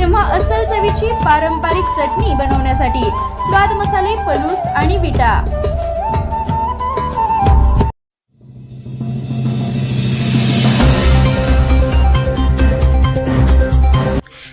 तेव्हा अस्सल चवीची पारंपरिक चटणी बनवण्यासाठी स्वाद मसाले पलूस आणि विटा.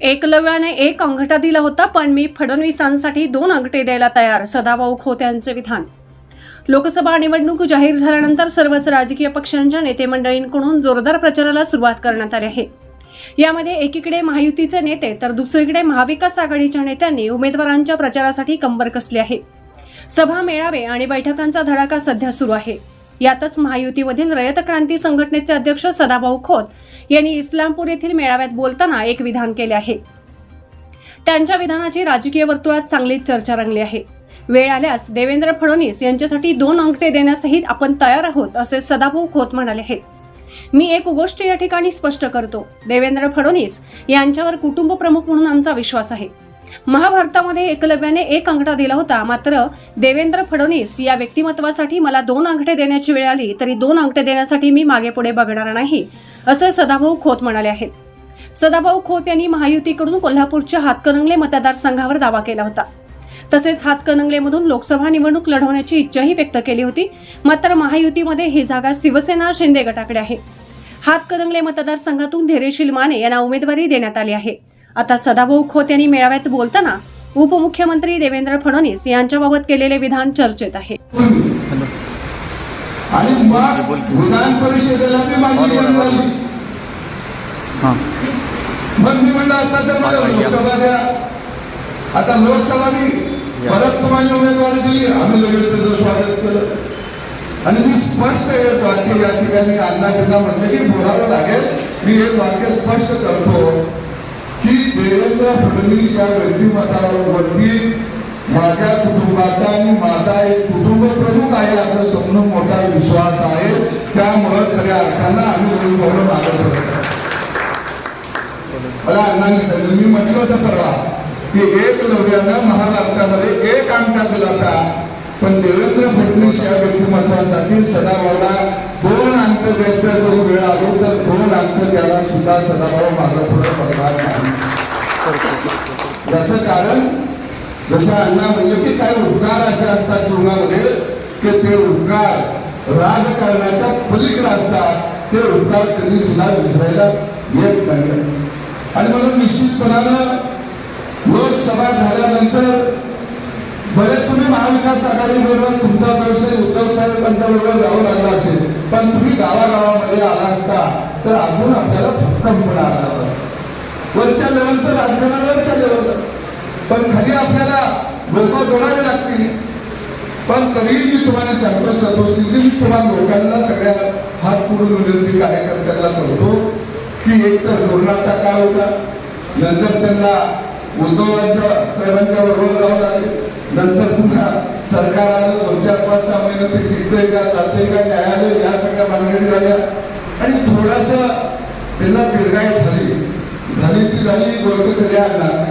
एकलव्याने एक अंगठा दिला होता पण मी फडणवीसांसाठी दोन अंगठे द्यायला तयार सदाभाऊ खोत यांचे विधान. लोकसभा निवडणूक जाहीर झाल्यानंतर सर्वच राजकीय पक्षांच्या नेते मंडळींकडून जोरदार प्रचाराला सुरुवात करण्यात आली आहे. यामध्ये एकीकडे महायुतीचे नेते तर दुसरीकडे महाविकास आघाडीच्या नेत्यांनी उमेदवारांच्या प्रचारासाठी कंबर कसली आहे. सभा मेळावे आणि बैठकांचा धडाका सध्या सुरू आहे. यातच महायुतीमधील रयत क्रांती संघटनेचे अध्यक्ष सदाभाऊ खोत यांनी इस्लामपूर येथील मेळाव्यात बोलताना एक विधान केले आहे. त्यांच्या विधानाची राजकीय वर्तुळात चांगलीच चर्चा रंगली आहे. वेळ आल्यास देवेंद्र फडणवीस यांच्यासाठी दोन अंगठे देण्यासही आपण तयार आहोत असे सदाभाऊ खोत म्हणाले आहेत. मी एक गोष्ट या ठिकाणी स्पष्ट करतो. देवेंद्र फडणवीस यांच्यावर कुटुंब प्रमुख म्हणून आमचा विश्वास आहे. महाभारतामध्ये एकलव्याने एक अंगठा दिला होता. मात्र देवेंद्र फडणवीस या व्यक्तिमत्वासाठी मला दोन अंगठे देण्याची वेळ आली तरी दोन अंगठे देण्यासाठी मी मागे पुढे बघणार नाही असं सदाभाऊ खोत म्हणाले आहेत. सदाभाऊ खोत यांनी महायुतीकडून कोल्हापूरच्या हातकणंगले मतदारसंघावर दावा केला होता. तसेच हातकणंगलेमधून लोकसभा निवडणूक लढवण्याची इच्छाही व्यक्त केली होती. मात्र महायुतीमध्ये ही जागा शिवसेना शिंदे गटाकडे आहे. हातकणंगले मतदारसंघातून धैर्यशील माने यांना उमेदवारी देण्यात आली आहे. आता सदाभाऊ खोत यांनी मेळाव्यात बोलताना उपमुख्यमंत्री देवेंद्र फडणवीस यांच्याबाबत केलेले विधान चर्चेत आहे. आणि मग विधान परिषदेला मी मागणी केली हां. मग मी म्हणलं आता तर मला लोकसभा द्या. आता लोकसभा मी परत तुम्हाला उमेदवारी दिली. आम्ही लगेच त्याचं स्वागत केलं. आणि मी स्पष्ट एक वाक्य या ठिकाणी अण्णा बिन्ना म्हटलं की बोलावं लागेल. मी एक वाक्य स्पष्ट करतो की देवेंद्र फडणवीस या व्यक्तिमत्वावरती माझ्या कुटुंबाचा आणि माझा एक कुटुंब प्रमुख आहे असं समजून मोठा विश्वास आहे. त्यामुळं खऱ्या अर्थानं आम्ही वडील मागत होतो मला अण्णांनी सांगितलं. मी म्हटलं होतं परवा की एक लवड्यानं महाराष्ट्रामध्ये एक अंका दिला होता. पण देवेंद्र फडणवीस या व्यक्तिमत्वासाठी सदाभाऊला दोन अंक द्यायचा जर वेळ आलो तर दोन अंक द्यायला सुद्धा सदाभाऊ मागं पुढे बघणार नाही. याच कारण जसं अण्णा म्हणलं की काही उपकार असे असतात जीवनामध्ये की ते उपकार राजकारणाच्या पलीकडे असतात. ते उपकार कधी सुद्धा विसरायला येत नाही आणि म्हणून निश्चितपणानं सभा झाल्यानंतर बरेच तुम्ही महाविकास आघाडी बरोबर तुमचा व्यवसाय उद्धव साहेबांच्या बरोबर जावं लागला असेल पण तुम्ही गावागावामध्ये आला असता तर अजून आपल्याला भक्कमपणा आला असता वरच्या लेवलचं राजकारण वरच्या लेवलचं. पण खाली आपल्याला लोक जोडावे लागतील. पण तरीही मी तुम्हाला सांगतो सर्वस्वी मी तुम्हाला लोकांना सगळ्या हात पुढून विनंती कार्यकर्त्यांना करतो की एक तर धोरणाचा काळ होता नंतर त्यांना उद्धवांच्या साहेबांच्या बरोबर जावं लागले नंतर पुन्हा सरकार आलं दोन चार पाच सहा महिने ते टिकतंय का जाते का न्यायालय या सगळ्या भानगडी झाल्या. आणि थोडासा त्यांना दीर्घाय झाली. झाली ती झाली वर्ग आणला